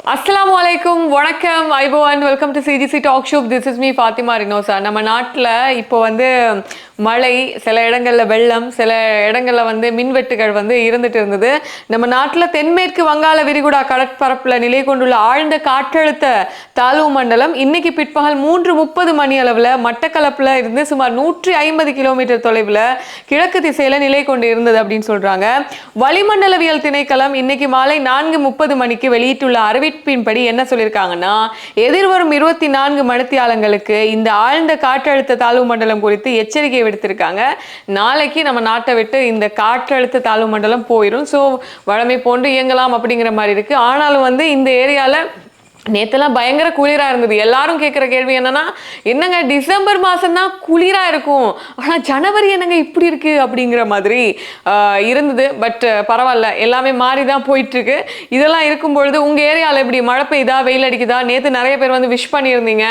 அஸ்ஸலாமு அலைக்கும் வணக்கம். IPhone welcome to CGC talk shop this is me Fathima Rinosa நம்ம நாட்டில் இப்போ வந்து மழை சில இடங்களில் வெள்ளம் சில இடங்களில் வந்து மின்வெட்டுகள் வந்து இருந்துட்டு இருந்தது. நம்ம நாட்டில் தென்மேற்கு வங்காள விரிகுடா கடற்பரப்பில் நிலை கொண்டுள்ள ஆழ்ந்த காற்றழுத்த தாழ்வு மண்டலம் இன்னைக்கு பிற்பகல் மூன்று முப்பது மணி அளவில் மட்டக்களப்பில் இருந்து சுமார் நூற்றி ஐம்பது கிலோமீட்டர் தொலைவில் கிழக்கு திசையில் நிலை கொண்டு இருந்தது அப்படின்னு சொல்கிறாங்க வளிமண்டலவியல் திணைக்களம் இன்னைக்கு மாலை நான்கு முப்பது மணிக்கு வெளியிட்டுள்ள அறிவிப்பின்படி என்ன சொல்லியிருக்காங்கன்னா எதிர்வரும் இருபத்தி நான்கு மணித்தியாலங்களுக்கு இந்த ஆழ்ந்த காற்றழுத்த தாழ்வு மண்டலம் குறித்து எச்சரிக்கை விடுத்திருக்காங்க நாளைக்கு நம்ம நாட்டை விட்டு இந்த காற்றழுத்த தாழ்வு மண்டலம் போயிடும் ஸோ வழமை போன்று இயங்கலாம் அப்படிங்கிற மாதிரி இருக்கு. ஆனாலும் வந்து இந்த ஏரியால நேத்தெல்லாம் பயங்கர குளிரா இருந்தது. எல்லாரும் கேட்குற கேள்வி என்னன்னா என்னங்க டிசம்பர் மாசம் குளிராக குளிரா இருக்கும். ஆனா ஜனவரி என்னங்க இப்படி இருக்கு அப்படிங்கிற மாதிரி இருந்தது. பட் பரவாயில்ல. எல்லாமே மாறி தான் போயிட்டு இருக்கு இதெல்லாம் இருக்கும் பொழுது உங்க ஏரியால இப்படி மழை பெய்யுதா வெயில் அடிக்குதா? நேத்து நிறைய பேர் வந்து விஷ் பண்ணியிருந்தீங்க.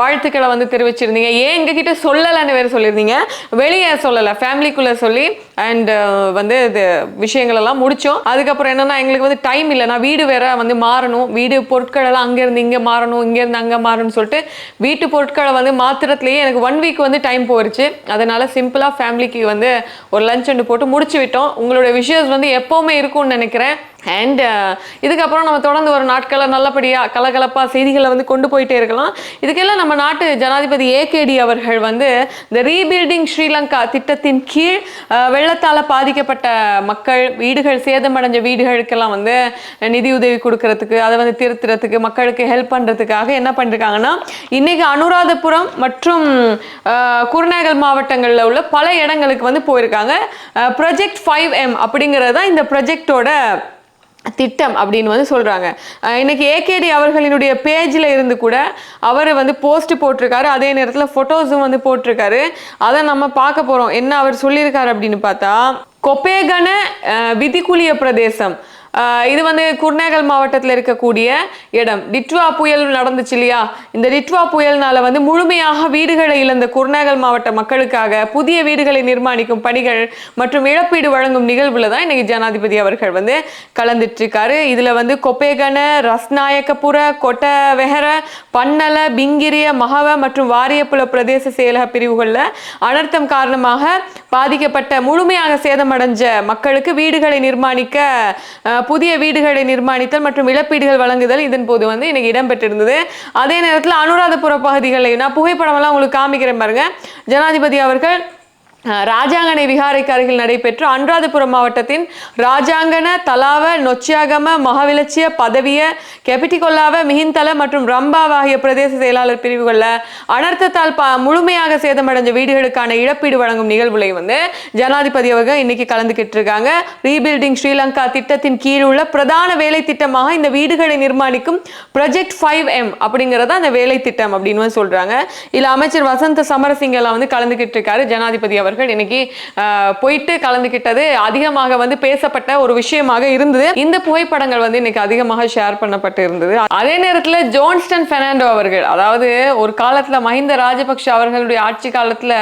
வாழ்த்துக்களை வந்து தெரிவிச்சிருந்தீங்க. ஏன் எங்ககிட்ட சொல்லலைன்னு வேற சொல்லியிருந்தீங்க. வெளியே சொல்லலை. ஃபேமிலிக்குள்ள சொல்லி அண்ட் வந்து இது விஷயங்கள் எல்லாம் முடிச்சோம். அதுக்கப்புறம் என்னன்னா எங்களுக்கு வந்து டைம் இல்லை. நான் வீடு வேற வந்து மாறணும். வீடு பொருட்கள் எல்லாம் அங்கேருந்து இங்கே மாறணும் இங்கேருந்து அங்கே மாறணும்னு சொல்லிட்டு வீட்டு பொருட்களை வந்து மாத்திரத்துலேயே எனக்கு ஒன் வீக் வந்து டைம் போயிடுச்சு அதனால சிம்பிளாக ஃபேமிலிக்கு வந்து ஒரு லஞ்ச் ஒன்று போட்டு முடிச்சு விட்டோம் உங்களோட விஷயஸ் வந்து எப்போவுமே இருக்கும்னு நினைக்கிறேன். அண்ட் uh, இதுக்கப்புறம் நம்ம தொடர்ந்து ஒரு நாட்களை நல்லபடியாக கலகலப்பாக செய்திகளை வந்து கொண்டு போயிட்டே இருக்கலாம். இதுக்கெல்லாம் நம்ம நாட்டு ஜனாதிபதி ஏகேடி அவர்கள் வந்து இந்த ரீபில்டிங் ஸ்ரீலங்கா திட்டத்தின் கீழ் uh, வெள்ளத்தால் பாதிக்கப்பட்ட மக்கள் வீடுகள் சேதமடைஞ்ச வீடுகளுக்கெல்லாம் வந்து நிதியுதவி கொடுக்கறதுக்கு அதை வந்து திருத்துறதுக்கு மக்களுக்கு ஹெல்ப் பண்ணுறதுக்காக என்ன பண்ணிருக்காங்கன்னா இன்றைக்கி அனுராதபுரம் மற்றும் uh, குருநகல் மாவட்டங்களில் உள்ள பல இடங்களுக்கு வந்து போயிருக்காங்க. ப்ரொஜெக்ட் ஃபைவ் எம் அப்படிங்கிறது தான் இந்த ப்ரொஜெக்டோட திட்டம் அப்படின்னு வந்து சொல்கிறாங்க இன்றைக்கி இன்னைக்கு ஏகேடி அவர்களினுடைய பேஜில் இருந்து கூட அவர் வந்து போஸ்ட் போட்டிருக்காரு. அதே நேரத்தில் ஃபோட்டோஸும் வந்து போட்டிருக்காரு. அதை நம்ம பார்க்க போகிறோம் என்ன அவர் சொல்லியிருக்காரு அப்படின்னு பார்த்தா கொப்பேகன விதிக்குளிய விதிக்குலிய பிரதேசம். இது வந்து குர்நேகல் மாவட்டத்தில் இருக்கக்கூடிய இடம். டிட்வா புயல் நடந்துச்சு இல்லையா? இந்த டிட்வா புயல்னால வந்து முழுமையாக வீடுகளை இழந்த குர்நேகல் மாவட்ட மக்களுக்காக புதிய வீடுகளை நிர்மாணிக்கும் பணிகள் மற்றும் இழப்பீடு வழங்கும் நிகழ்வுல தான் இன்னைக்கு ஜனாதிபதி அவர்கள் வந்து கலந்துட்டு இருக்காரு இதுல வந்து கொப்பேகன ரஸ்நாயக்கபுர கொட்ட வெஹர பன்னல பிங்கிரிய மகவ மற்றும் வாரியப்புல பிரதேச செயலக பிரிவுகளில் அனர்த்தம் காரணமாக பாதிக்கப்பட்ட முழுமையாக சேதமடைஞ்ச மக்களுக்கு வீடுகளை நிர்மாணிக்க புதிய வீடுகளை நிர்மாணித்தல் மற்றும் இழப்பீடுகள் வழங்குதல் இதன் போது வந்து இன்னைக்கு இடம்பெற்றிருந்தது. அதே நேரத்தில் அனுராதபுர பகுதிகளில் நான் புகைப்படம் எல்லாம் உங்களுக்கு காமிக்கிறேன் பாருங்க. ஜனாதிபதி அவர்கள் ராஜாங்கனை விகாரைக்கு அருகில் நடைபெற்ற அன்றாதபுரம் மாவட்டத்தின் ராஜாங்கன தலாவ நொச்சியாகம மகவிலட்சிய பதவிய கெபிட்டிகொல்லாவ மிகிந்தல மற்றும் ரம்பாவ் ஆகிய பிரதேச செயலாளர் பிரிவுகளில் அனர்த்தத்தால் ப முழுமையாக சேதமடைஞ்ச வீடுகளுக்கான இழப்பீடு வழங்கும் நிகழ்வுகளை வந்து ஜனாதிபதி அவர்கள் இன்னைக்கு கலந்துக்கிட்டு இருக்காங்க ரீபில்டிங் ஸ்ரீலங்கா திட்டத்தின் கீழ் உள்ள பிரதான வேலை திட்டமாக இந்த வீடுகளை நிர்மாணிக்கும் ப்ரொஜெக்ட் ஃபைவ் எம் அப்படிங்கிறத அந்த வேலை திட்டம் அப்படின்னு வந்து சொல்றாங்க. இதில் அமைச்சர் வசந்த சமரசிங்க எல்லாம் வந்து கலந்துக்கிட்டு இருக்காரு ஜனாதிபதி அவர் அவர்கள் இன்னைக்கு போயிட்டு கலந்துக்கிட்டது அதிகமாக வந்து பேசப்பட்ட ஒரு விஷயமாக இருந்தது. இந்த புகைப்படங்கள் வந்து இன்னைக்கு அதிகமாக ஷேர் பண்ணப்பட்டு இருந்தது. அதே நேரத்துல ஜோன்ஸ்டன் பெர்னாண்டோ அவர்கள் அதாவது ஒரு காலத்துல மஹிந்த ராஜபக்ஷ அவர்களுடைய ஆட்சி காலத்துல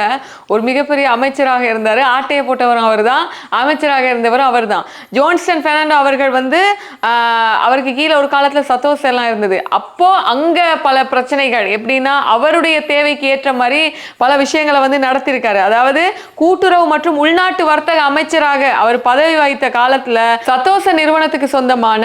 ஒரு மிகப்பெரிய அமைச்சராக இருந்தார். ஆட்டையை போட்டவரும் அவர்தான் அமைச்சராக இருந்தவரும் அவர்தான். ஜோன்ஸ்டன் பெர்னாண்டோ அவர்கள் வந்து அவருக்கு கீழே ஒரு காலத்துல சத்தோஸ் எல்லாம் இருந்தது. அப்போ அங்க பல பிரச்சனைகள் எப்படின்னா அவருடைய தேவைக்கு ஏற்ற மாதிரி பல விஷயங்களை வந்து நடத்தியிருக்காரு அதாவது கூட்டுறவு மற்றும் உள்நாட்டு வர்த்தக அமைச்சராக அவர் பதவி வகித்த காலத்துல சத்தோச நிறுவனத்துக்கு சொந்தமான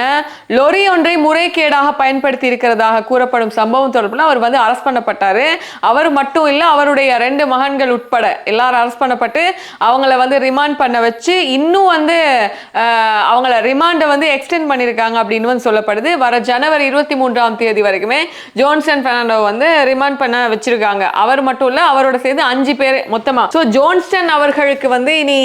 லொரி ஒன்றை முறைகேடாக பயன்படுத்தி இருக்கிறதாக கூறப்படும் சம்பவம் தொடர்பில் அவர் வந்து அரஸ்ட் பண்ணப்பட்டாரு. அவர் மட்டும் இல்ல அவருடைய ரெண்டு மகன்கள் உட்பட எல்லாரும் அரஸ்ட் பண்ணப்பட்டு அவங்கள வந்து ரிமாண்ட் பண்ண வச்சு இன்னும் வந்து ஆஹ், அவங்கள ரிமாண்டை வந்து எக்ஸ்டெண்ட் பண்ணியிருக்காங்க அப்படின்னு வந்து சொல்லப்படுது. வர ஜனவரி இருபத்தி மூன்றாம் தேதி வரைக்குமே ஜோன்சன் பெர்னாண்டோ வந்து ரிமாண்ட் பண்ண வச்சிருக்காங்க. அவர் மட்டும் இல்ல அவரோட சேர்ந்து அஞ்சு பேர் மொத்தமா. ஸோ ஜோன்ஸ்டன் அவர்களுக்கு வந்து இனி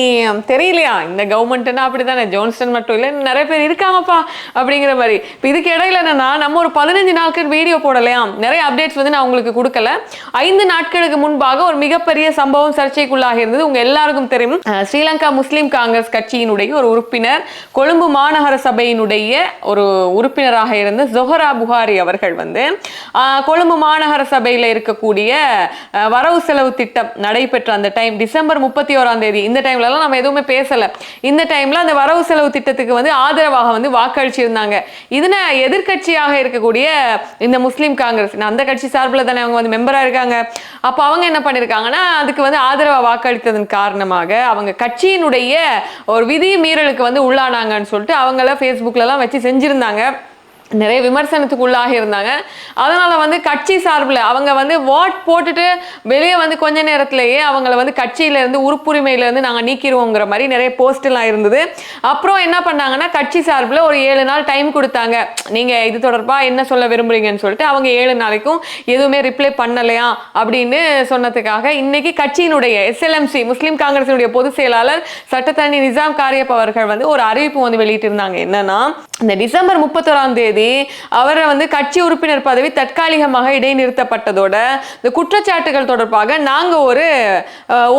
தெரியலையா? இந்த கவர்மெண்ட்னா அப்படிதானே ஜோன்ஸ்டன் மட்டும் இல்லை நிறைய பேர் இருக்காங்கப்பா அப்படிங்கிற மாதிரி. இப்போ இதுக்கு இடையில என்னன்னா நம்ம ஒரு பதினஞ்சு நாட்கள் வீடியோ போடலையா? நிறைய அப்டேட்ஸ் வந்து நான் உங்களுக்கு கொடுக்கல. ஐந்து நாட்களுக்கு முன்பாக ஒரு மிகப்பெரிய சம்பவம் சர்ச்சைக்குள்ளாக இருந்தது. உங்க எல்லாருக்கும் தெரியும். ஸ்ரீலங்கா முஸ்லீம் காங்கிரஸ் கட்சியினுடைய ஒரு உறுப்பினர் கொழும்பு மாநகர சபையினுடைய ஒரு உறுப்பினராக இருந்த ஜொஹரா புகாரி அவர்கள் வந்து கொழும்பு மாநகர சபையில் இருக்கக்கூடிய வரவு செலவு திட்டம் நடைபெற்ற அந்த டைம் டிசம்பர் டிசம்பர் முப்பத்தி ஓராம் தேதி. இந்த டைம்ல எல்லாம் நம்ம எதுவுமே பேசல. இந்த டைம்ல அந்த வரவு செலவு திட்டத்துக்கு வந்து ஆதரவாக வந்து வாக்களிச்சிருந்தாங்க. இதனை எதிர்க்கட்சியாக இருக்கக்கூடிய இந்த முஸ்லீம் காங்கிரஸ். அந்த கட்சி சார்பில் தானே அவங்க வந்து மெம்பரா இருக்காங்க. அப்போ அவங்க என்ன பண்ணிருக்காங்கன்னா அதுக்கு வந்து ஆதரவாக வாக்களித்ததன் காரணமாக அவங்க கட்சியினுடைய ஒரு விதி மீறலுக்கு வந்து உள்ளானாங்கன்னு சொல்லிட்டு அவங்கள ஃபேஸ்புக்ல எல்லாம் வச்சு செஞ்சிருந்தாங்க. நிறைய விமர்சனத்துக்கு உள்ளாகி இருந்தாங்க. அதனால வந்து கட்சி சார்பில் அவங்க வந்து வாட் போட்டுட்டு வெளியே வந்து கொஞ்ச நேரத்திலேயே அவங்கள வந்து கட்சியிலேருந்து உறுப்புரிமையிலேருந்து நாங்கள் நீக்கிடுவோங்கிற மாதிரி நிறைய போஸ்ட் இருந்தது. அப்புறம் என்ன பண்ணாங்கன்னா கட்சி சார்பில் ஒரு ஏழு நாள் டைம் கொடுத்தாங்க. நீங்கள் இது தொடர்பாக என்ன சொல்ல விரும்புறீங்கன்னு சொல்லிட்டு அவங்க ஏழு நாளைக்கும் எதுவுமே ரிப்ளை பண்ணலையா அப்படின்னு சொன்னதுக்காக இன்னைக்கு கட்சியினுடைய எஸ்எல்எம்சி முஸ்லீம் காங்கிரசினுடைய பொதுச் செயலாளர் சட்டத்தரணி நிசாம் காரியப் அவர்கள் வந்து ஒரு அறிவிப்பு வந்து வெளியிட்டிருந்தாங்க. என்னன்னா இந்த டிசம்பர் முப்பத்தோராம் தேதி அவரை வந்து கட்சி உறுப்பினர் பதவி தற்காலிகமாக இடைநிறுத்தப்பட்டதோட இந்த குற்றச்சாட்டுகள் தொடர்பாக நாங்கள் ஒரு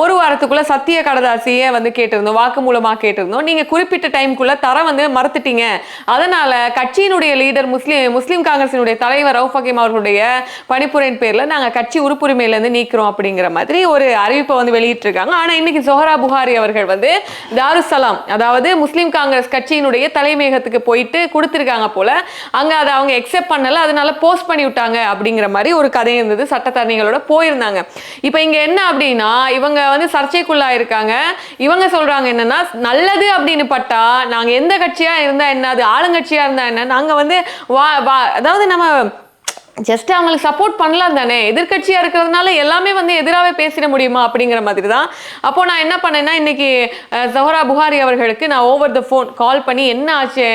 ஒரு வாரத்துக்குள்ள சத்திய கடதாசியை வந்து கேட்டிருந்தோம் வாக்குமூலமா கேட்டிருந்தோம். நீங்கள் குறிப்பிட்ட டைம்குள்ள தர வந்து மறுத்துட்டீங்க. அதனால கட்சியினுடைய லீடர் முஸ்லீம் முஸ்லீம் காங்கிரசினுடைய தலைவர் ரவுஃப் ஹக்கீம் அவர்களுடைய பணிப்புரையின் பேரில் நாங்கள் கட்சி உறுப்புரிமையிலேருந்து நீக்கிறோம் அப்படிங்கிற மாதிரி ஒரு அறிவிப்பை வந்து வெளியிட்டிருக்காங்க. ஆனால் இன்னைக்கு சோஹரா புகாரி அவர்கள் வந்து தாருசலாம் அதாவது முஸ்லீம் காங்கிரஸ் கட்சியினுடைய தலைமையகத்துக்கு போயிட்டு கொடுத்துருக்காங்க போல. அங்கே அதை அவங்க எக்ஸெப்ட் பண்ணல அதனால போஸ்ட் பண்ணி விட்டாங்க அப்படிங்கிற மாதிரி ஒரு கதை இருந்தது. சட்டத்தரணிகளோட போயிருந்தாங்க. இப்போ இங்கே என்ன அப்படின்னா இவங்க வந்து சர்ச்சைக்குள்ளாயிருக்காங்க. இவங்க சொல்றாங்க என்னன்னா நல்லது அப்படின்னு பட்டா நாங்கள் எந்த கட்சியாக இருந்தால் என்ன அது ஆளுங்கட்சியாக இருந்தால் என்ன நாங்கள் வந்து வா வா அதாவது நம்ம ஜஸ்ட் அவங்களுக்கு சப்போர்ட் பண்ணலாம் தானே. எதிர்கட்சியாக இருக்கிறதுனால எல்லாமே வந்து எதிராகவே பேசிட முடியுமா அப்படிங்கிற மாதிரி தான் அப்போ நான் என்ன பண்ணேன்னா இன்னைக்கு அஹ், ஜஹரா புகாரி அவர்களுக்கு நான் ஓவர் த ஃபோன் கால் பண்ணி என்ன ஆச்சு?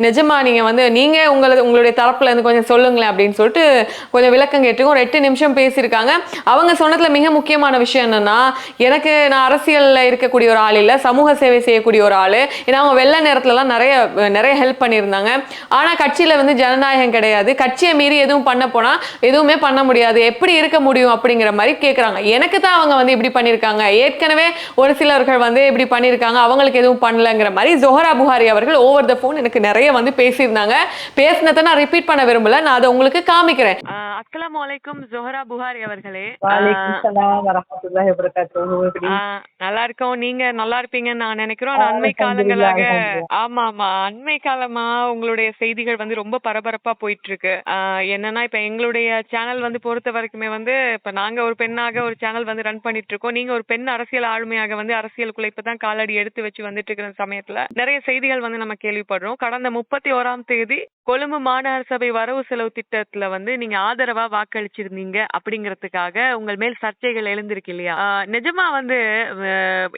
நிஜமா நீங்க வந்து நீங்க உங்களது உங்களுடைய தரப்புல இருந்து கொஞ்சம் சொல்லுங்களேன் அப்படின்னு சொல்லிட்டு கொஞ்சம் விளக்கம் கேட்டு ஒரு எட்டு நிமிஷம் பேசியிருக்காங்க. அவங்க சொன்னதுல மிக முக்கியமான விஷயம் என்னன்னா எனக்கு நான் அரசியல்ல இருக்கக்கூடிய ஒரு ஆள் இல்லை சமூக சேவை செய்யக்கூடிய ஒரு ஆள். ஏன்னா அவங்க வெள்ள நேரத்துலலாம் நிறைய நிறைய ஹெல்ப் பண்ணியிருந்தாங்க. ஆனா கட்சியில வந்து ஜனநாயகம் கிடையாது. கட்சியை மீறி எதுவும் பண்ண போனா எதுவுமே பண்ண முடியாது. எப்படி இருக்க முடியும் அப்படிங்கிற மாதிரி கேக்குறாங்க. எனக்கு தான் அவங்க வந்து இப்படி பண்ணியிருக்காங்க ஏற்கனவே ஒரு சிலர்கள் வந்து இப்படி பண்ணியிருக்காங்க அவங்களுக்கு எதுவும் பண்ணலங்கிற மாதிரி ஜொஹரா புகாரி அவர்கள் ஓவர் த ஃபோன் எனக்கு நிறைய வந்து பேசியிருந்தாங்க. பேசினதை நான் ரிப்பீட் பண்ண விரும்பல. நான் அதை உங்களுக்கு காமிக்கிறேன். அஸ்லாம் வலைக்கும் ஜொஹரா புகாரி அவர்களே. நல்லா இருக்கோம் நீங்க நல்லா இருப்பீங்கன்னு நான் நினைக்கிறோம். அண்மை காலங்களாக. ஆமா ஆமா அண்மை காலமா உங்களுடைய செய்திகள் வந்து ரொம்ப பரபரப்பா போயிட்டு இருக்கு. என்னன்னா இப்ப எங்களுடைய சேனல் வந்து பொறுத்த வரைக்குமே வந்து இப்ப நாங்க ஒரு பெண்ணாக ஒரு சேனல் வந்து ரன் பண்ணிட்டு இருக்கோம் நீங்க ஒரு பெண் அரசியல் ஆளுமையாக வந்து அரசியலுக்குள்ள இப்பதான் காலடி எடுத்து வச்சு வந்துட்டு இருக்கிற சமயத்துல நிறைய செய்திகள் வந்து நம்ம கேள்விப்படுறோம். கடந்த முப்பத்தி ஓராம் தேதி கொழும்பு மாநகர சபை வரவு செலவு திட்டத்துல வந்து நீங்க ஆதரவா வாக்களிச்சிருந்தீங்க அப்படிங்கறதுக்காக உங்கள் மேல் சர்ச்சைகள் எழுந்திருக்கு இல்லையா? நிஜமா வந்து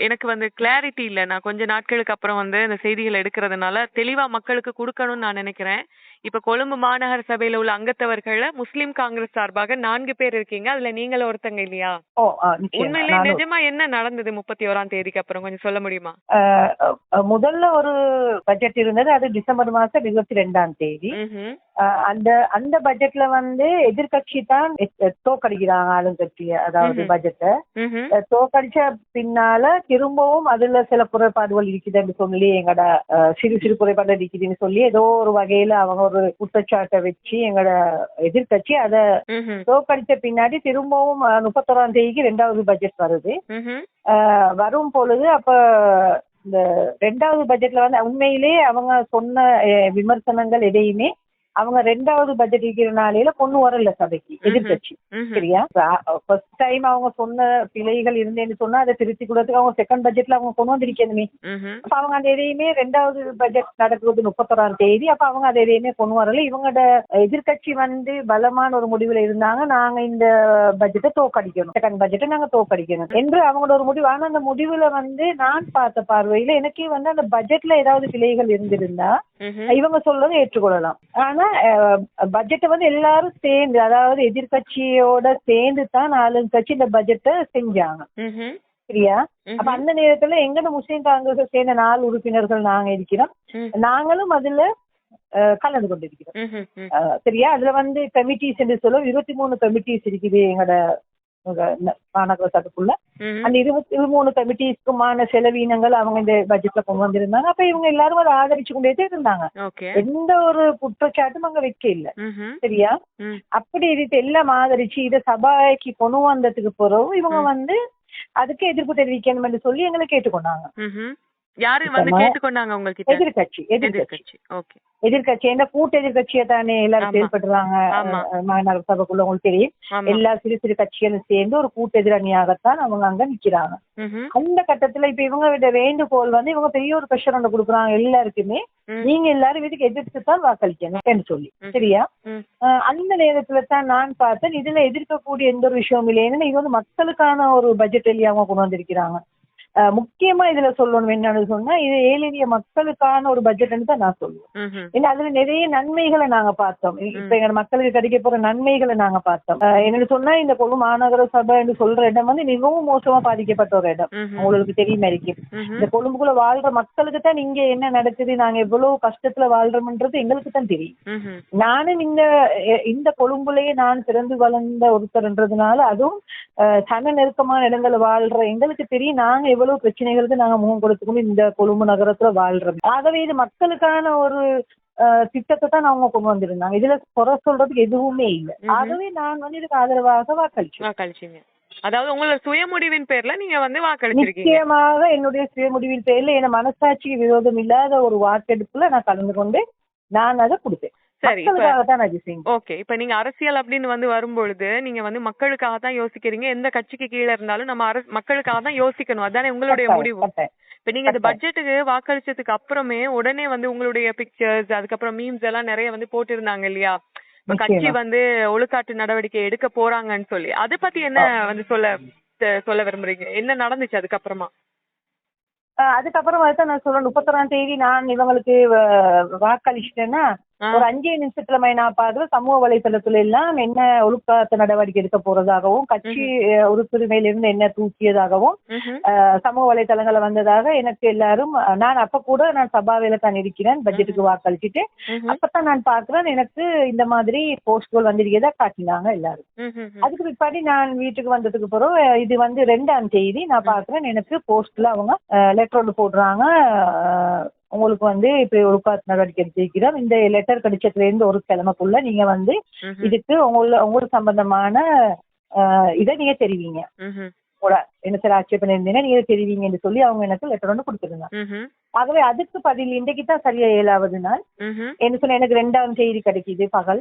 எனக்கு வந்து கிளாரிட்டி இல்ல. நான் கொஞ்ச நாட்களுக்கு அப்புறம் வந்து இந்த செய்திகள் எடுக்கிறதுனால தெளிவா மக்களுக்கு கொடுக்கணும்னு நான் நினைக்கிறேன். இப்ப கொழும்பு மாநகர சபையில உள்ள அங்கத்தவர்கள்ல முஸ்லிம் காங்கிரஸ் சார்பாக நான்கு பேர் இருக்கீங்க. அதுல நீங்களும் ஒருத்தங்க இல்லையா? உண்மையிலே நிஜமா என்ன நடந்தது முப்பத்தி ஓராம் தேதிக்கு அப்புறம்? கொஞ்சம் சொல்ல முடியுமா? முதல்ல ஒரு பட்ஜெட் இருந்தது. அது டிசம்பர் மாசம் இருபத்தி ரெண்டாம் தேதி. அந்த அந்த பட்ஜெட்ல வந்து எதிர்க்கட்சி தான் தோக்கடிக்கிறாங்க ஆளுங்கட்சிய அதாவது. பட்ஜெட்டை. தோக்கடிச்ச பின்னால திரும்பவும் அதுல சில குறைபாடுகள் இருக்குதுன்னு சொல்லி எங்கட சிறு சிறு குறைபாடு இருக்குதுன்னு சொல்லி ஏதோ ஒரு வகையில அவங்க ஒரு குற்றச்சாட்டை வச்சு எங்கட எதிர்க்கட்சி அதை. தோக்கடிச்ச பின்னாடி திரும்பவும் முப்பத்தோராம் தேதிக்கு ரெண்டாவது பட்ஜெட் வருது வரும் பொழுது அப்ப இந்த ரெண்டாவது பட்ஜெட்ல வந்து உண்மையிலேயே அவங்க சொன்ன விமர்சனங்கள் எதையுமே அவங்க ரெண்டாவது பட்ஜெட் இருக்கிற நாளையில கொண்டு வரல சபைக்கு எதிர்க்கட்சி. ம்ஹும். சரியா? ஃபர்ஸ்ட் டைம் அவங்க சொன்ன பிழைகள் இருந்தேன்னு சொன்னா அதை திருத்தி கொடுத்துக்கு அவங்க செகண்ட் பட்ஜெட்ல அவங்க கொண்டு வந்திருக்கணுமே. அப்ப அவங்க அந்த எதையுமே ரெண்டாவது பட்ஜெட் நடக்குது முப்பத்தொராம் தேதி அப்ப அவங்க அதை எதையுமே கொண்டு வரல. இவங்களோட எதிர்க்கட்சி வந்து பலமான ஒரு முடிவுல இருந்தாங்க. நாங்க இந்த பட்ஜெட்டை தோக்கடிக்கணும். செகண்ட் பட்ஜெட்டை நாங்க தோக்கடிக்கணும் என்று அவங்களோட ஒரு முடிவு. ஆனா அந்த முடிவுல வந்து நான் பார்த்த பார்வையில எனக்கே வந்து அந்த பட்ஜெட்ல ஏதாவது பிழைகள் இருந்திருந்தா. இவங்க சொல்றதை ஏற்றுக்கொள்ளலாம். ஆனா பட்ஜெட்டை வந்து எல்லாரும் சேர்ந்து அதாவது எதிர்க்கட்சியோட சேர்ந்து தான் ஆளுங்கட்சி இந்த பட்ஜெட்டை செஞ்சாங்க. சரியா அப்ப. அந்த நேரத்துல எங்கட முஸ்லீம் காங்கிரஸ் சேர்ந்த நாலு உறுப்பினர்கள் நாங்க இருக்கிறோம். நாங்களும் அதுல கலந்து கொண்டிருக்கிறோம் சரியா அதுல வந்து கமிட்டிஸ் என்று சொல்ல இருபத்தி மூணு கமிட்டிஸ் இருக்குது எங்கட உங்க ந- மாநகர சபைக்குள்ள ம்ஹும். அந்த இருபத்தி மூணு கமிட்டிஸ்க்குமான செலவீனங்கள் அவங்க இந்த பட்ஜெட்ல கொண்டு வந்திருந்தாங்க அப்ப இவங்க எல்லாரும் அதை ஆதரிச்சு கொண்டே இருந்தாங்க எந்த ஒரு குற்றச்சாட்டும் அங்க வைக்க இல்ல. சரியா. அப்படி இது எல்லாம் ஆதரிச்சு இத சபாய்க்கு கொண்டு வந்ததுக்கு பிறகு இவங்க. வந்து அதுக்கு எதிர்ப்பு தெரிவிக்கணும் என்று சொல்லி எங்களை கேட்டுக்கொண்டாங்க. யாரு வந்து கேட்டுக்கொண்டாங்க உங்ககிட்ட? எதிர்கட்சி எதிர்கட்சி ஓகே. எதிர்கட்சி என்ன கூட்டு எதிர்கட்சியை தானே எல்லாரும். செயல்படுறாங்க. மாநகர சபைக்குள்ள உங்களுக்கு தெரியும். எல்லா சிறு சிறு கட்சிகளும் சேர்ந்து ஒரு கூட்டு எதிரணியாகத்தான் அவங்க அங்க நிக்கிறாங்க. அந்த கட்டத்துல இப்ப இவங்க விட வேண்டுகோள் வந்து இவங்க பெரிய ஒரு பிரஷர் ஒன்று கொடுக்குறாங்க எல்லாருக்குமே. நீங்க எல்லாரும் இதுக்கு எதிர்த்து தான் வாக்களிக்கணும் சொல்லி. சரியா? அந்த நேரத்துல தான் நான் பார்த்தேன் இதுல எதிர்க்கக்கூடிய எந்த ஒரு விஷயமும் இல்லை ஏன்னா இது வந்து மக்களுக்கான ஒரு பட்ஜெட் வெளியே அவங்க கொண்டு வந்திருக்கிறாங்க. முக்கியமா இதுல சொல்லணும் என்னன்னு சொன்னா இது ஏழை எளிய மக்களுக்கான ஒரு பட்ஜெட்னு தான் நான் சொல்லுவேன். ஏன்னா அதுல நிறைய நன்மைகளை நாங்க பார்த்தோம் இப்ப எங்க மக்களுக்கு கிடைக்க போற நன்மைகளை நாங்க பார்த்தோம் என்னன்னு சொன்னா இந்த கொழு மாநகர சபை என்று சொல்ற இடம் வந்து மிகவும் மோசமா பாதிக்கப்பட்ட ஒரு இடம். உங்களுக்கு தெரியுமா இருக்கும் ம்ஹும். இந்த கொழும்புக்குள்ள வாழ்ற மக்களுக்கு தான் இங்க என்ன நடக்குது நாங்க எவ்வளவு கஷ்டத்துல வாழ்றோம்ன்றது எங்களுக்கு தான் தெரியும். நானும் இந்த இந்த கொழும்புலயே நான் பிறந்து வளர்ந்த ஒருத்தர்ன்றதுனால அதுவும் சன நெருக்கமான இடங்கள்ல வாழ்ற எங்களுக்கு தெரியும் நாங்க எவ்வளவு பிரச்சனைகளுக்கு நாங்க முகம் கொடுத்துக்கணும் இந்த கொழும்பு நகரத்துல வாழ்றோம் ஆகவே இது மக்களுக்கான ஒரு திட்டத்தை தான் அவங்க கொண்டு வந்திருந்தாங்க. இதுல குறை சொல்றதுக்கு எதுவுமே இல்லை. ஆகவே நான் வந்து இதுக்கு ஆதரவாக வாக்களிச்சேன். அதாவது உங்களோட சுயமுடிவின் பேர்ல நீங்க வந்து வாக்களிச்சிருக்கீங்க. நிச்சயமாக என்னுடைய சுயமுடிவின் பேர்ல என் மனசாட்சிக்கு விரோதம் இல்லாத ஒரு வாக்கெடுப்புல நான் கலந்து கொண்டு நான் அதை கொடுத்தேன். சரி ஓகே இப்ப நீங்க அரசியல் அப்படின்னு வந்து வரும்பொழுது நீங்க வந்து மக்களுக்காக தான் யோசிக்கிறீங்க. எந்த கட்சிக்கு கீழ இருந்தாலும் நம்ம அரசு மக்களுக்காக தான் யோசிக்கணும். அதானே உங்களுடைய முடிவு. இப்ப நீங்க இந்த. பட்ஜெட்டுக்கு வாக்களிச்சதுக்கு அப்புறமே உடனே வந்து உங்களுடைய பிக்சர்ஸ் அதுக்கப்புறம் மீம்ஸ் எல்லாம் நிறைய வந்து போட்டிருந்தாங்க இல்லையா? கட்சி. வந்து ஒழுக்காட்டு நடவடிக்கை எடுக்க போறாங்கன்னு சொல்லி. அத பத்தி என்ன வந்து சொல்ல சொல்ல விரும்புறீங்க? என்ன நடந்துச்சு அதுக்கப்புறமா? அதுக்கப்புறம் தான் நான் சொல்றேன் முப்பத்தொராம் தேதி நான் இவங்களுக்கு வாக்களிச்சிட்டேன்னா. ஒரு அஞ்சே நிமிஷத்துல நான் பார்க்கல சமூக வலைத்தளத்துல எல்லாம் என்ன ஒழுக்காத்த நடவடிக்கை எடுக்க போறதாகவும் கட்சி அஹ், உறுப்புரிமையில இருந்து என்ன தூக்கியதாகவும் சமூக வலைத்தளங்கள்ல வந்ததாக எனக்கு எல்லாரும் நான் அப்ப கூட நான் சபாவில தான் இருக்கிறேன் பட்ஜெட்டுக்கு வாக்களிச்சுட்டு. அப்பதான் நான் பாக்குறேன் எனக்கு இந்த மாதிரி போஸ்ட்கள் வந்திருக்கதா காட்டினாங்க எல்லாரும். அதுக்கு பிற்பாடி நான் வீட்டுக்கு வந்ததுக்கு பிறகு இது வந்து ரெண்டாம் தேதி நான் பாக்குறேன் எனக்கு போஸ்ட்ல அவங்க லெட்டர் போடுறாங்க உங்களுக்கு வந்து இப்ப ஒழுக்காத்து நடவடிக்கை எடுத்திருக்கிறோம் இந்த லெட்டர் கிடைச்சதுல இருந்து ஒரு கிழமைக்குள்ள நீங்க வந்து. இதுக்கு உங்கள உங்களுக்கு சம்பந்தமான இதை நீங்க தெரிவிங்க. என்ன சார் ஆட்சேபனை இருந்தீங்கன்னா நீங்க தெரிவிங்கன்னு சொல்லி அவங்க எனக்கு லெட்டர் ஒன்று கொடுத்துருந்தாங்க. ஆகவே அதுக்கு பதில் இன்றைக்கு தான் சரியா ஏழாவது நாள். என்ன சொன்ன எனக்கு ரெண்டாம் செய்தி கிடைக்குது பகல்.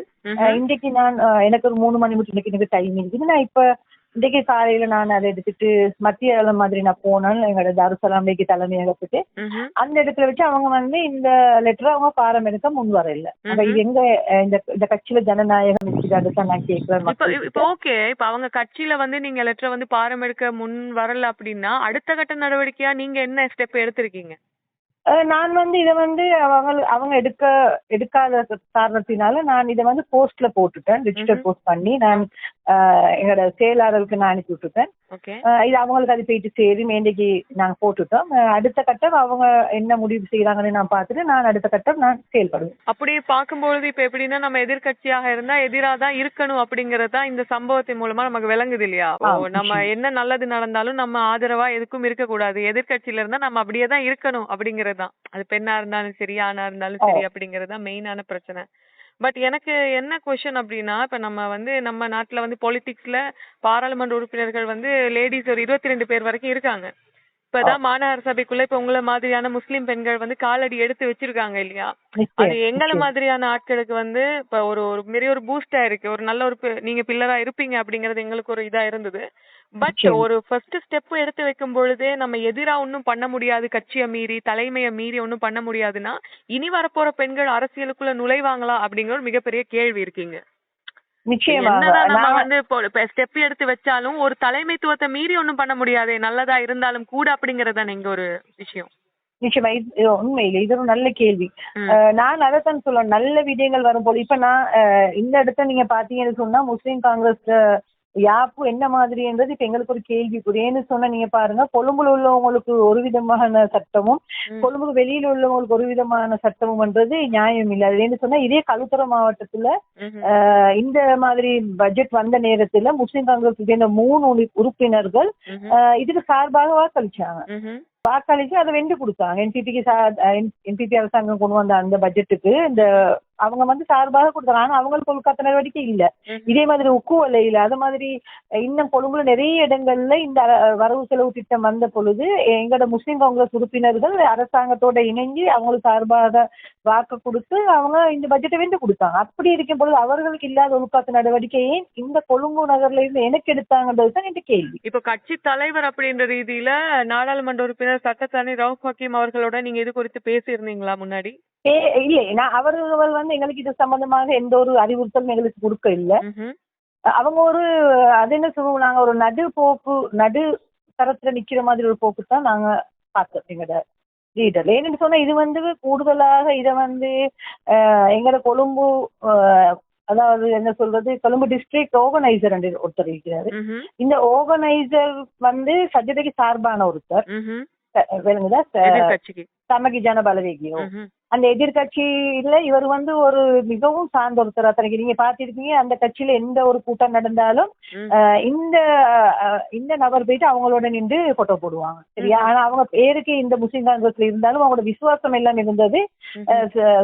இன்றைக்கு நான் எனக்கு ஒரு மூணு மணி மட்டும் இன்னைக்கு எனக்கு டைம் இருக்குது. நான் இப்ப இன்றைக்கு காலையில நான் அதை எடுத்துட்டு மத்திய அளவு மாதிரி நான் போனேன். எங்களோட தாருசலாம்லேக்கு தலைமையகத்துக்கு. அந்த இடத்துல வச்சு அவங்க வந்து இந்த லெட்டர் அவங்க பாரம் எடுக்க முன் வர இல்ல அப்ப இது எங்க இந்த இந்த கட்சியில ஜனநாயகம் இருக்குதான்னு தான் நான் கேட்கிறேன் இப்ப ஓகே இப்ப அவங்க கட்சியில வந்து நீங்க லெட்டர் வந்து பாரம் எடுக்க முன் வரல அப்படின்னா அடுத்த கட்ட நடவடிக்கையா நீங்க என்ன ஸ்டெப் எடுத்திருக்கீங்க? நான் வந்து இதை வந்து அவங்க அவங்க எடுக்க எடுக்காத காரணத்தினால நான் இதை வந்து போஸ்ட்ல போட்டுட்டேன். ரிஜிஸ்டர் போஸ்ட் பண்ணி நான் எங்களோட செயலாளருக்கு நான் அனுப்பி விட்டுட்டேன் இது அவங்களுக்கு அது போயிட்டு சரி மேண்டைக்கு நாங்க போட்டுட்டோம். அடுத்த கட்டம் அவங்க என்ன முடிவு செய்யறாங்கன்னு நான் பார்த்துட்டு நான் அடுத்த கட்டம் நான் செயல்படுவேன். அப்படி பார்க்கும்பொழுது இப்ப எப்படின்னா நம்ம எதிர்க்கட்சியாக இருந்தா எதிரா தான் இருக்கணும் அப்படிங்கறது இந்த சம்பவத்தின் மூலமா நமக்கு விளங்குது இல்லையா? நம்ம. என்ன நல்லது நடந்தாலும் நம்ம ஆதரவா எதுக்கும் இருக்க கூடாது எதிர்க்கட்சியில இருந்தா நம்ம அப்படியே தான் இருக்கணும் அப்படிங்கறது தான் அது பெண்ணா இருந்தாலும் சரி ஆணா இருந்தாலும் சரி அப்படிங்கறது தான் மெயினான பிரச்சனை. பட் எனக்கு என்ன கொஸ்டின் அப்படின்னா இப்ப நம்ம வந்து நம்ம நாட்டுல வந்து பொலிட்டிக்ஸ்ல பாராளுமன்ற உறுப்பினர்கள் வந்து லேடிஸ் ஒரு இருபத்தி ரெண்டு பேர் வரைக்கும் இருக்காங்க. இப்பதான் மாநகர சபைக்குள்ள இப்ப உங்களை மாதிரியான முஸ்லிம் பெண்கள் வந்து காலடி எடுத்து வச்சிருக்காங்க இல்லையா? அது எங்களை. மாதிரியான ஆட்களுக்கு வந்து இப்ப ஒரு ஒரு பெரிய ஒரு பூஸ்டா இருக்கு. ஒரு நல்ல ஒரு நீங்க பில்லரா இருப்பீங்க அப்படிங்கறது எங்களுக்கு ஒரு இதா இருந்தது. பட். ஒரு ஃபர்ஸ்ட் ஸ்டெப் எடுத்து வைக்கும் பொழுதே நம்ம எதிரா ஒன்னும் பண்ண முடியாது கட்சியை மீறி தலைமையை மீறி ஒன்னும் பண்ண முடியாதுன்னா இனி வரப்போற பெண்கள் அரசியலுக்குள்ள நுழைவாங்களா அப்படிங்கிற ஒரு மிகப்பெரிய கேள்வி இருக்கீங்க. என்னதான் நம்ம வந்து ஸ்டெப் எடுத்து வச்சாலும் ஒரு தலைமைத்துவத்தை மீறி ஒன்னும் பண்ண முடியாதே நல்லதா இருந்தாலும் கூட அப்படிங்கறது இங்க ஒரு விஷயம். நிச்சயமா. இது உண்மையில இது ஒரு நல்ல கேள்வி. நான் அதைத்தான் சொல்லுவேன் நல்ல விடயங்கள் வரும் போல இப்ப நான் இந்த இடத்த நீங்க பாத்தீங்கன்னு சொன்னா முஸ்லீம் காங்கிரஸ் யாப்பு என்ன மாதிரின்றது இப்ப எங்களுக்கு ஒரு கேள்விக்குரிய ஏன்னு சொன்னா நீங்க பாருங்க கொழும்புல உள்ளவங்களுக்கு ஒரு விதமான சட்டமும். கொழும்புக்கு வெளியில உள்ளவங்களுக்கு ஒரு விதமான சட்டமும்ன்றது நியாயம் இல்லை. அது ஏன்னு சொன்னா இதே களுத்துறை மாவட்டத்துல இந்த மாதிரி பட்ஜெட் வந்த நேரத்துல முஸ்லீம் காங்கிரஸ் சேர்ந்த மூணு உறுப்பினர்கள் இதுக்கு சார்பாக வாக்களிச்சாங்க. வாக்களிச்சு அதை வெண்டு கொடுத்தாங்க. என்பிபிக்கு என்பிபி அரசாங்கம் கொண்டு வந்த அந்த பட்ஜெட்டுக்கு இந்த அவங்க வந்து சார்பாக கொடுத்தாங்க. ஆனா அவங்களுக்கு கொள்காத்த நடவடிக்கை இல்ல. இதே மாதிரி உக்கு வலையில அது மாதிரி இன்னும் கொழும்புல நிறைய இடங்கள்ல இந்த வரவு செலவு திட்டம் வந்த பொழுது எங்களோட முஸ்லிம் காங்கிரஸ் உறுப்பினர்கள் அரசாங்கத்தோட இணைஞ்சு அவங்களுக்கு சார்பாக வாக்கு கொடுத்து அவங்க இந்த பட்ஜெட்டை வென்று கொடுத்தாங்க. அப்படி இருக்கும் பொழுது அவர்களுக்கு இல்லாத உள்காத்து நடவடிக்கையை இந்த கொழும்பு நகர்ல இருந்து எனக்கு எடுத்தாங்கன்றது தான் இந்த கேள்வி. இப்ப கட்சி தலைவர் அப்படின்ற ரீதியில நாடாளுமன்ற உறுப்பினர் சட்டத்தரணி ரவுப் ஹக்கீம் அவர்களோட நீங்க இது குறித்து பேசியிருந்தீங்களா முன்னாடி? ஏ இல்லை நான் அவர்கள் வந்து எங்களுக்கு இது சம்பந்தமாக எந்த ஒரு அறிவுறுத்தலும் எங்களுக்கு கொடுக்க இல்லை. அவங்க ஒரு அது என்ன சொல்லுவோம் நாங்க ஒரு நடு போக்கு நடு தரத்துல நிக்கிற மாதிரி ஒரு போக்கு தான் நாங்க பார்த்தோம் எங்களோட லீடர் ஏன்னு சொன்னா இது வந்து கூடுதலாக இதை வந்து எங்களோட கொழும்பு அதாவது என்ன சொல்றது கொழும்பு டிஸ்ட்ரிக்ட் ஆர்கனைசர் ஒருத்தர் இருக்கிறாரு. இந்த ஆர்கனைசர் வந்து சஜ்ஜதைக்கு சார்பான ஒருத்தர். விளங்குதா? சமகி ஜன பலவேகியோ. அந்த எதிர்கட்சியில இவர் வந்து ஒரு மிகவும் சார்ந்த ஒருத்தர் அத்தனைக்கு. நீங்க பாத்திருக்கீங்க அந்த கட்சியில எந்த ஒரு கூட்டம் நடந்தாலும் இந்த இந்த நபர் போயிட்டு அவங்களோட நின்று போட்டோ போடுவாங்க. சரியா? ஆனா அவங்க பேருக்கு இந்த முஸ்லிம் காங்கிரஸ்ல இருந்தாலும் அவங்களோட விசுவாசம் எல்லாம் இருந்தது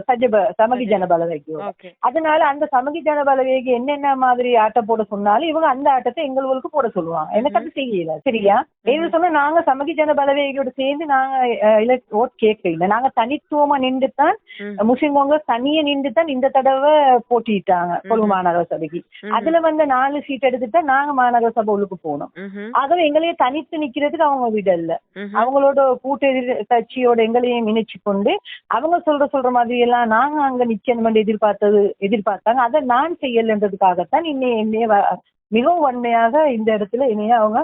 சஜப சமகி ஜனபலவேகியோ ஓகே. அதனால அந்த சமகி ஜனபலவேகி என்னென்ன மாதிரி ஆட்டம் போட சொன்னாலும் இவங்க அந்த ஆட்டத்தை எங்களுக்கு போட சொல்லுவாங்க. எனக்கு அது செய்யல சரியா? ஏன்னு சொன்னா நாங்க சமகி ஜனபலவேகியோட சேர்ந்து நாங்க ஓட் கேட்க இல்லை. நாங்க தனித்துவமா நின்று தான். முஸ்லிம் காங்கிரஸ் தனியா நின்று தான் இந்த தடவை போட்டிட்டாங்க கொழும்பு மாநகர சபைக்கு. அதுல வந்து நாலு சீட் எடுத்துட்டு நாங்க மாநகர சபை உள்ளுக்கு போனோம். ஆகவே எங்களையே தனித்து நிக்கிறதுக்கு அவங்க விடல. அவங்களோட கூட்டு எதிர் கட்சியோட எங்களையும் இணைச்சு கொண்டு அவங்க சொல்ற சொல்ற மாதிரி எல்லாம் நாங்க அங்க நிக்கணும் எதிர்பார்த்தது எதிர்பார்த்தாங்க அதை நான் செய்யலன்றதுக்காகத்தான் இன்னை என்னைய மிகவும் வன்மையாக இந்த இடத்துல என்னைய அவங்க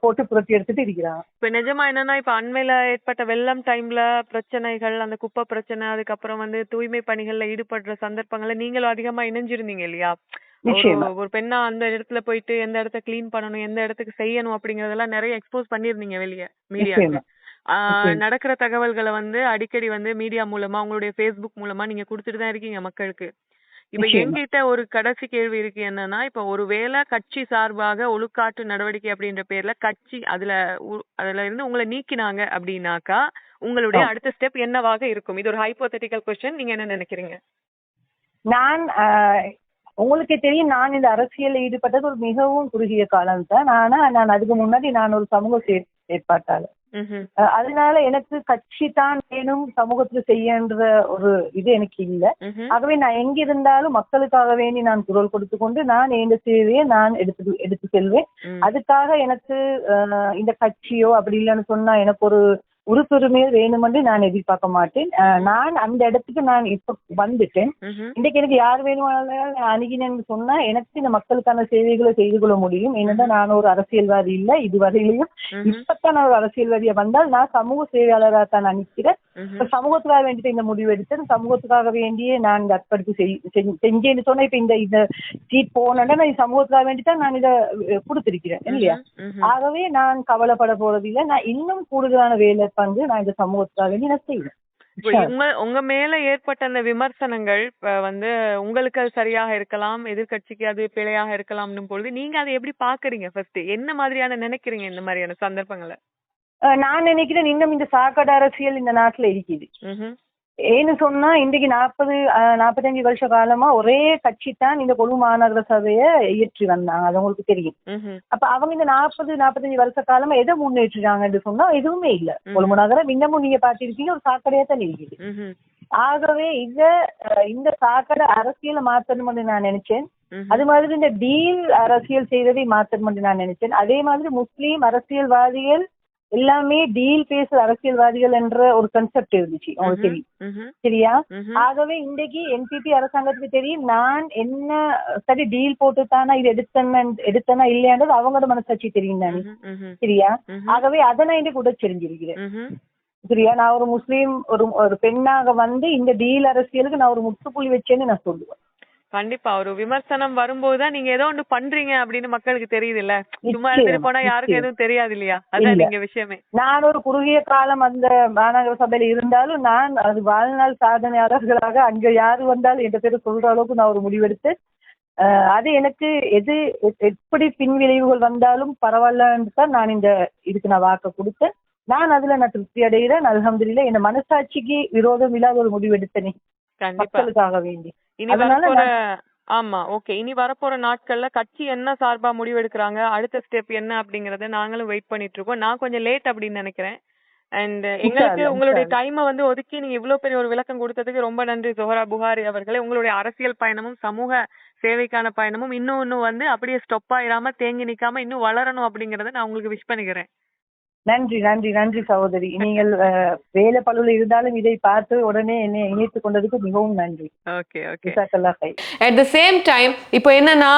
போட்டு புரட்டி எடுத்துட்டு இருக்கிறாங்க இப்ப நிஜமா என்னன்னா இப்ப அண்மையில ஏற்பட்ட வெள்ளம் டைம்ல பிரச்சனைகள் அந்த குப்பை பிரச்சனை அதுக்கப்புறம் வந்து தூய்மை பணிகள்ல ஈடுபடுற சந்தர்ப்பங்கள்ல நீங்களும் அதிகமா இணைஞ்சிருந்தீங்க இல்லையா? ஒரு பெண்ணா அந்த இடத்துல போயிட்டு எந்த இடத்த க்ளீன் பண்ணணும் எந்த இடத்துக்கு செய்யணும் அப்படிங்கறதெல்லாம் நிறைய எக்ஸ்போஸ் பண்ணிருந்தீங்க வெளிய மீடியாக்கு. நடக்கிற தகவல்களை வந்து அடிக்கடி வந்து மீடியா மூலமா உங்களுடைய ஃபேஸ்புக் மூலமா நீங்க கொடுத்துட்டு தான் இருக்கீங்க மக்களுக்கு. இப்ப. என்கிட்ட ஒரு கடைசி கேள்வி இருக்கு என்னன்னா இப்ப ஒருவேளை கட்சி சார்பாக ஒழுக்காட்டு நடவடிக்கை அப்படின்ற பேர்ல கட்சி அதுல அதுல இருந்து உங்களை நீக்கினாங்க அப்படின்னாக்கா உங்களுடைய. அடுத்த ஸ்டெப் என்னவாக இருக்கும்? இது ஒரு ஹைப்போதெட்டிக்கல் கொஸ்டின். நீங்க என்ன நினைக்கிறீங்க? நான் உங்களுக்கே தெரியும் நான் இந்த அரசியல்ல ஈடுபட்டது ஒரு மிகவும் குறுகிய காலம் தான். ஆனா நான் அதுக்கு முன்னாடி நான் ஒரு சமூக செயற்- செயற்பாட்டாளர் அதனால எனக்கு கட்சி தான் வேணும் சமூகத்துல செய்யன்ற ஒரு இது எனக்கு இல்ல. ஆகவே நான் எங்க இருந்தாலும் மக்களுக்காக வேண்டி நான் குரல் கொடுத்து கொண்டு நான் எந்த சேவையை நான் எடுத்து எடுத்து செல்வேன். அதுக்காக எனக்கு இந்த கட்சியோ அப்படி இல்லைன்னு சொன்னா எனக்கு ஒரு உறுப்புரிமையோ வேணுமென்று நான் எதிர்பார்க்க மாட்டேன். நான் அந்த இடத்துக்கு நான் இப்ப வந்துட்டேன். இன்றைக்கு எனக்கு யார் வேணுமானாலும் அணுகினேன்னு சொன்னா எனக்கு இந்த மக்களுக்கான சேவைகளை செய்து கொள்ள முடியும். ஏனென்றால் நான் ஒரு அரசியல்வாதி இல்ல இதுவரையிலையும். இப்பத்தான் நான் ஒரு அரசியல்வாதியா வந்தால் நான் சமூக சேவையாளராக தான். இப்ப சமூகத்துக்காக வேண்டிட்டு இந்த முடிவு எடுத்தேன். சமூகத்துக்காக வேண்டியே நான் அர்ப்பணிப்பு செஞ்சேன்னு சொன்னா இப்ப இந்த இந்த சீட் போனேன்னா நான் சமூகத்துக்காக வேண்டி தான் நான் இதை கொடுத்திருக்கிறேன் இல்லையா. ஆகவே நான் கவலைப்பட போறதில்லை. நான் இன்னும் கூடுதலான வேலை பங்கு நான் இந்த சமூகத்துக்காக வேண்டி நான் செய்வேன். உங்க உங்க மேல ஏற்பட்ட அந்த விமர்சனங்கள் வந்து உங்களுக்கு அது சரியாக இருக்கலாம் எதிர்க்கட்சிக்கு அது பிழையாக இருக்கலாம்னும் பொழுது நீங்க அதை எப்படி பாக்குறீங்க ஃபர்ஸ்ட் என்ன மாதிரியான நினைக்கிறீங்க இந்த மாதிரியான சந்தர்ப்பங்களை? நான் நினைக்கிறேன் இன்னும் இந்த சாக்கடை அரசியல் இந்த நாட்டுல இருக்குது. ஏன்னு சொன்னா இன்றைக்கு நாற்பது நாற்பத்தஞ்சு வருஷ காலமா ஒரே கட்சி தான் இந்த கொழு மாநகர சபையை இயற்றி வந்தாங்க அது உங்களுக்கு தெரியும். அப்ப அவங்க இந்த நாற்பது நாற்பத்தஞ்சு வருஷ காலமா எதை முன்னேற்றினாங்கன்னு சொன்னா எதுவுமே இல்ல. கொழும்பு நகரம் இன்னமும் நீங்க பாத்திருக்கீங்க ஒரு சாக்கடையா தான் இருக்குது. ஆகவே இத இந்த சாக்கடை அரசியலை மாத்தணும்னு நான் நினைச்சேன். அது மாதிரி இந்த டீல் அரசியல் செய்ததை மாத்தணும்னு நான் நினைச்சேன் அதே மாதிரி முஸ்லீம் அரசியல்வாதிகள் எல்லாமே டீல் பேசுற அரசியல்வாதிகள் என்ற ஒரு கன்செப்ட் இருந்துச்சு உங்களுக்கு தெரியும். சரியா. ஆகவே இன்றைக்கு என்பிபி அரசாங்கத்துக்கு தெரியும் நான் என்ன சரி டீல் போட்டு தானா இது எடுத்தேன்னா எடுத்தேனா இல்லையான்றது அவங்களோட மனசாட்சி தெரியும் தானே. சரியா. ஆகவே அதை நான் இன்றைக்கு உடச்செறிஞ்சிருக்கிறேன் ம்ஹும். சரியா நான் ஒரு முஸ்லீம் ஒரு ஒரு பெண்ணாக வந்து இந்த டீல் அரசியலுக்கு நான் ஒரு முற்றுப்புள்ளி வச்சேன்னு நான் சொல்லுவேன் கண்டிப்பா ஒரு விமர்சனம் வரும்போதுதான் நீங்க ஏதோ ஒண்ணு பண்றீங்க அப்படின்னு மக்களுக்கு தெரியுது இல்ல சும்மா இருந்துட்டு போனா யாருக்கும். எதுவும் தெரியாது இல்லையா அதான். நீங்க விஷயமே. நான் ஒரு குறுகிய காலம் அந்த மாநகர சபையில இருந்தாலும் நான் அது வாழ்நாள் சாதனையாளர்களாக அங்க யாரு வந்தாலும் என்ற பேரை சொல்ற அளவுக்கு நான் ஒரு முடிவெடுத்து அது எனக்கு எது எப்படி பின்விளைவுகள் வந்தாலும் பரவாயில்லன்னு தான் நான் இந்த இதுக்கு நான் வாக்க கொடுத்தேன். நான் அதுல நான் திருப்தி அடைகிறேன். அல்ஹம்துலில்லாஹ் என் மனசாட்சிக்கு விரோதம் இல்லாத ஒரு முடிவு எடுத்தனே கண்டிப்பா. மக்களுக்காக வேண்டி. இனி வரப்போற ஆமா ஓகே இனி வரப்போற நாட்கள்ல கட்சி என்ன சார்பா முடிவு எடுக்கிறாங்க அடுத்த ஸ்டெப் என்ன அப்படிங்கறத நாங்களும் வெயிட் பண்ணிட்டு இருக்கோம் நான் கொஞ்சம் லேட் அப்படின்னு நினைக்கிறேன். அண்ட் எங்களுக்கு உங்களுடைய. டைமை வந்து ஒதுக்கி நீங்க இவ்வளவு பெரிய ஒரு விளக்கம் கொடுத்ததுக்கு ரொம்ப நன்றி ஜோஹரா புகாரி அவர்களே. உங்களுடைய அரசியல் பயணமும் சமூக சேவைக்கான பயணமும் இன்னும் இன்னும் வந்து அப்படியே ஸ்டொப் ஆயிராம தேங்கி நிக்காம இன்னும் வளரணும் அப்படிங்கறத நான் உங்களுக்கு விஷ் பண்ணிக்கிறேன். நன்றி நன்றி நன்றி சகோதரி. நீங்கள் வேலை பழுவில் இருந்தாலும் இதை பார்த்து உடனே என்னை இணைத்துக் கொண்டதுக்கு மிகவும் நன்றி. Okay okay. At the same time இப்போ என்னன்னா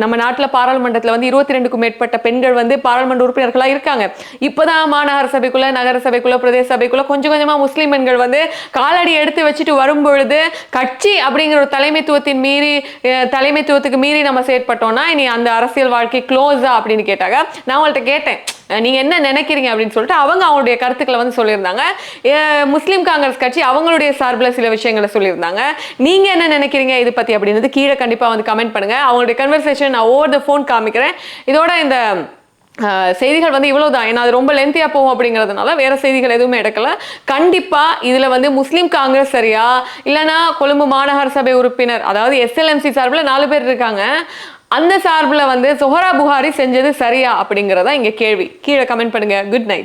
நம்ம நாட்டுல பாராளுமன்றத்துல வந்து இருபத்தி ரெண்டுக்கும் மேற்பட்ட பெண்கள் வந்து பாராளுமன்ற உறுப்பினர்களா இருக்காங்க. இப்பதான் மாநகர சபைக்குள்ள நகர சபைக்குள்ள பிரதேச சபைக்குள்ள கொஞ்சம் கொஞ்சமா முஸ்லிம் பெண்கள் வந்து காலடி எடுத்து வச்சுட்டு வரும் பொழுது கட்சி அப்படிங்கிற ஒரு தலைமைத்துவத்தின் மீறி தலைமைத்துவத்துக்கு மீறி நம்ம செயற்பட்டோம்னா இனி அந்த அரசியல் வாழ்க்கை க்ளோஸா அப்படின்னு கேட்டாங்க. நான் அவங்கள்ட்ட கேட்டேன். நீங்கள் நீங்க என்ன நினைக்கிறீங்க அப்படின்னு சொல்லிட்டு அவங்க அவங்களுடைய கருத்துக்களை வந்து சொல்லியிருந்தாங்க. முஸ்லீம் காங்கிரஸ் கட்சி அவங்களுடைய சார்பில் சில விஷயங்களை சொல்லியிருந்தாங்க. நீங்க என்ன நினைக்கிறீங்க இது பத்தி அப்படின்றது கீழே கண்டிப்பா வந்து கமெண்ட் பண்ணுங்க. அவங்களுடைய கன்வர்சேஷன் நான் ஓவர் த ஃபோன் காமிக்கிறேன். இதோட இந்த செய்திகள் வந்து இவ்வளவுதான். ஏன்னா அது ரொம்ப லென்த்தியா போகும் அப்படிங்கிறதுனால வேற செய்திகள் எதுவுமே எடுக்கல. கண்டிப்பா இதுல வந்து முஸ்லீம் காங்கிரஸ் சரியா? இல்லைன்னா கொழும்பு மாநகர சபை உறுப்பினர் அதாவது எஸ்எல்எம்சி சார்பில் நாலு பேர் இருக்காங்க. அந்த சார்பில் வந்து சொஹரா புகாரி செஞ்சது சரியா அப்படிங்கிறதா இங்கே கேள்வி. கீழே கமெண்ட் பண்ணுங்க. Good night